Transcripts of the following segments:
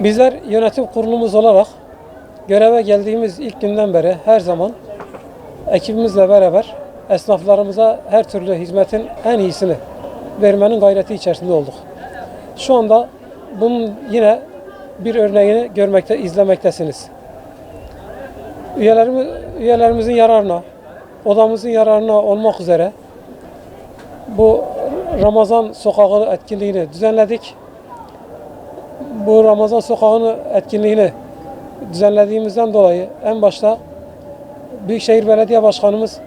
Bizler yönetim kurulumuz olarak göreve geldiğimiz ilk günden beri her zaman ekibimizle beraber esnaflarımıza her türlü hizmetin en iyisini vermenin gayreti içerisinde olduk. Şu anda bunun yine bir örneğini görmekte, izlemektesiniz. Üyelerimiz, üyelerimizin yararına, odamızın yararına olmak üzere bu Ramazan sokağı etkinliğini düzenledik bu Ramazan sokağını etkinliğini düzenlediğimizden dolayı en başta Büyükşehir Belediye Başkanımız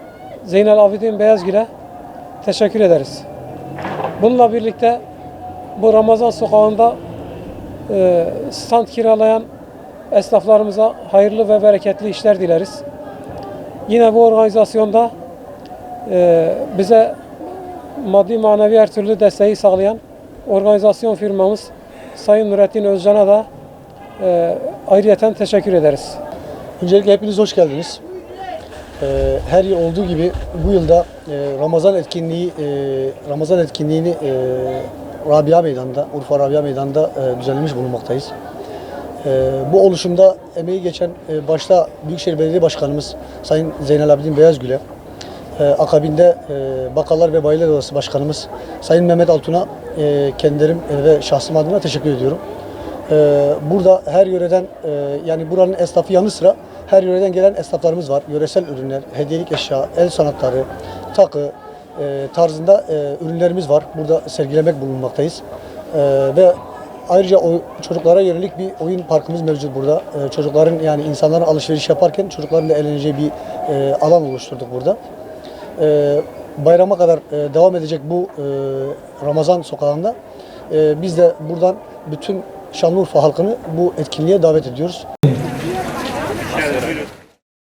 Zeynel Abidin Beyazgül'e teşekkür ederiz. Bununla birlikte bu Ramazan sokağında e, stand kiralayan esnaflarımıza hayırlı ve bereketli işler dileriz. Yine bu organizasyonda e, bize maddi manevi her türlü desteği sağlayan organizasyon firmamız Sayın Nurettin Özcan'a da e, ayrıyeten teşekkür ederiz. Öncelikle hepiniz hoş geldiniz. Ee, her yıl olduğu gibi bu yılda e, Ramazan etkinliği e, Ramazan etkinliğini e, Rabia Meydanı'nda, Urfa Rabia Meydanı'nda e, düzenlemiş bulunmaktayız. E, bu oluşumda emeği geçen e, başta Büyükşehir Belediye Başkanımız Sayın Zeynel Abidin Beyazgül'e, e, akabinde e, Bakallar ve Bayiler Odası Başkanımız Sayın Mehmet Altun'a e, kendilerim e, ve şahsım adına teşekkür ediyorum. Ee, burada her yöreden e, yani buranın esnafı yanı sıra her yöreden gelen esnaflarımız var. Yöresel ürünler, hediyelik eşya, el sanatları, takı e, tarzında e, ürünlerimiz var. Burada sergilemek bulunmaktayız. E, ve ayrıca o çocuklara yönelik bir oyun parkımız mevcut burada. E, çocukların yani insanların alışveriş yaparken çocukların da eğleneceği bir e, alan oluşturduk burada. E, bayrama kadar e, devam edecek bu e, Ramazan sokağında e, biz de buradan bütün Şanlıurfa halkını bu etkinliğe davet ediyoruz.